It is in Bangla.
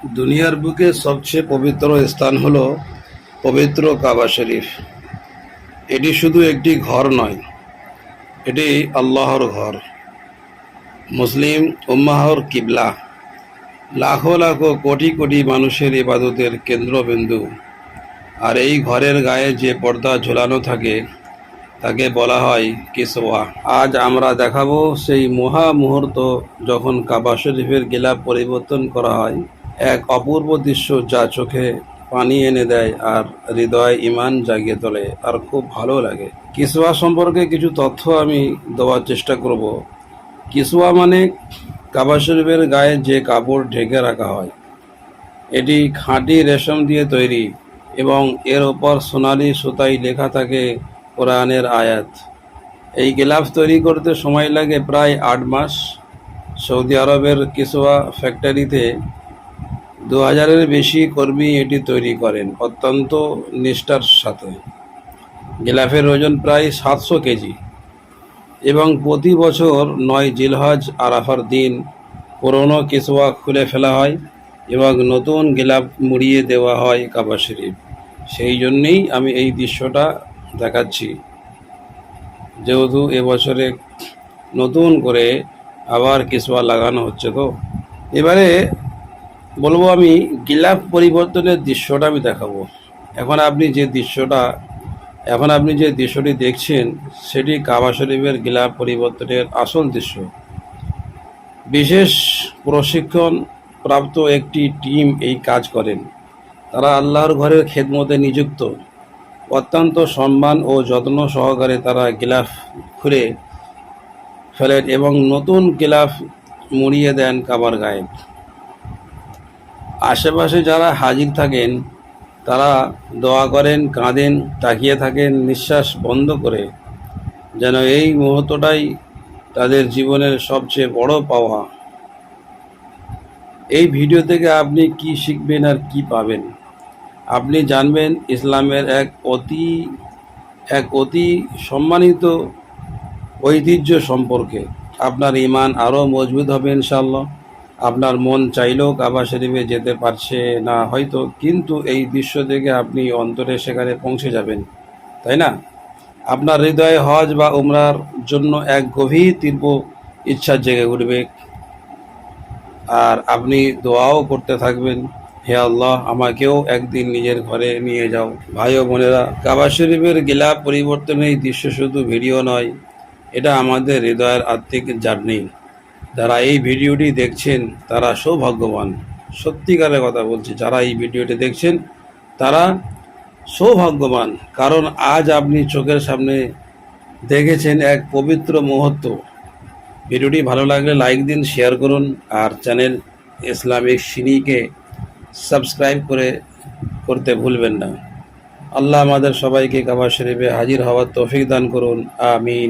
দুনিয়ার বুকে সবচেয়ে পবিত্র স্থান হলো পবিত্র কাবা শরীফ। এটি শুধু একটি ঘর নয়, এটি আল্লাহর ঘর। মুসলিম উম্মাহর কিবলা। লাখো লাখো কোটি কোটি মানুষের ইবাদতের কেন্দ্রবিন্দু। আর এই ঘরের গায়ে যে পর্দা ঝোলানো থাকে, তাকে বলা হয় কিসওয়া। আজ আমরা দেখাবো সেই মহা মুহূর্ত যখন কাবা শরীফের গিলাপ পরিবর্তন করা হয়। এক অপূর্ব দৃশ্য যা চোখে পানি এনে দেয় আর হৃদয় ইমান জাগিয়ে তোলে আর খুব ভালো লাগে। কিসওয়া সম্পর্কে কিছু তথ্য আমি দেওয়ার চেষ্টা করব। কিসওয়া মানে কাবা শরীফের গায়ে যে কাপড় ঢেকে রাখা হয়। এটি খাঁটি রেশম দিয়ে তৈরি এবং এর ওপর সোনালি সুতাই লেখা থাকে কোরআনের আয়াত। এই গ্লাভস তৈরি করতে সময় লাগে প্রায় আট মাস। সৌদি আরবের কিসোয়া ফ্যাক্টরিতে দু হাজারের বেশি কর্মী এটি তৈরি করেন অত্যন্ত নিষ্ঠার সাথে। গিলাফের ওজন প্রায় সাতশো কেজি এবং প্রতি বছর নয় জিলহজ আরাফার দিন পুরনো কিসোয়া খুলে ফেলা হয় এবং নতুন গিলাপ মুড়িয়ে দেওয়া হয় কাবা শরীফ। সেই জন্যেই আমি এই দৃশ্যটা দেখাচ্ছি। যেহেতু এবছরে নতুন করে আবার কিসোয়া লাগানো হচ্ছে তো। এবারে বলব আমি গিলাফ পরিবর্তনের দৃশ্যটা আমি দেখাবো। এখন আপনি যে দৃশ্যটা, এখন আপনি যে দৃশ্যটি দেখছেন, সেটি কাবা শরীফের গিলাফ পরিবর্তনের আসল দৃশ্য। বিশেষ প্রশিক্ষণ প্রাপ্ত একটি টিম এই কাজ করেন। তারা আল্লাহর ঘরের খেদমতে নিযুক্ত। অত্যন্ত সম্মান ও যত্ন সহকারে তারা গিলাফ খুলে ফেলেন এবং নতুন গিলাফ মুড়িয়ে দেন কাবার গায়ে আশেপাশে যারা হাজির থাকেন, তারা দোয়া করেন, কাঁদেন, তাকিয়ে থাকেন, নিঃশ্বাস বন্ধ করে। যেন এই মুহূর্তটাই তাদের জীবনের সবচেয়ে বড় পাওয়া। এই ভিডিও থেকে আপনি কি শিখবেন আর কি পাবেন? আপনি জানবেন ইসলামের এক অতি এক অতি সম্মানিত ঐতিহ্য সম্পর্কে। আপনার ইমান আরও মজবুত হবে ইনশাল্লাহ আপনার মন চাইলেও কাবা শরীফে যেতে পারছে না হয়তো, কিন্তু এই দৃশ্য থেকে আপনি অন্তরে সেখানে পৌঁছে যাবেন, তাই না? আপনার হৃদয়ে হজ বা উমরার জন্য এক গভীর তীব্র ইচ্ছা জেগে উঠবে। আর আপনি দোয়াও করতে থাকবেন, হে আল্লাহ, আমাকেও একদিন নিজের ঘরে নিয়ে যাও। ভাই ও বোনেরা, কাবা শরীফের গিলাপ পরিবর্তনের দৃশ্য শুধু ভিডিও নয়, এটা আমাদের হৃদয়ের আত্মিক জার্নি। যারা এই ভিডিওটি দেখছেন, তারা সৌভাগ্যবান। সত্যিকারের কথা বলছি, যারা এই ভিডিওটি দেখছেন, তারা সৌভাগ্যবান। কারণ আজ আপনি চোখের সামনে দেখেছেন এক পবিত্র মুহূর্ত। ভিডিওটি ভালো লাগলে লাইক দিন, শেয়ার করুন, আর চ্যানেল ইসলামিক সিনিকে সাবস্ক্রাইব করে করতে ভুলবেন না। আল্লাহ আমাদের সবাইকে কাবা শরীফে হাজির হওয়ার তৌফিক দান করুন। আমিন।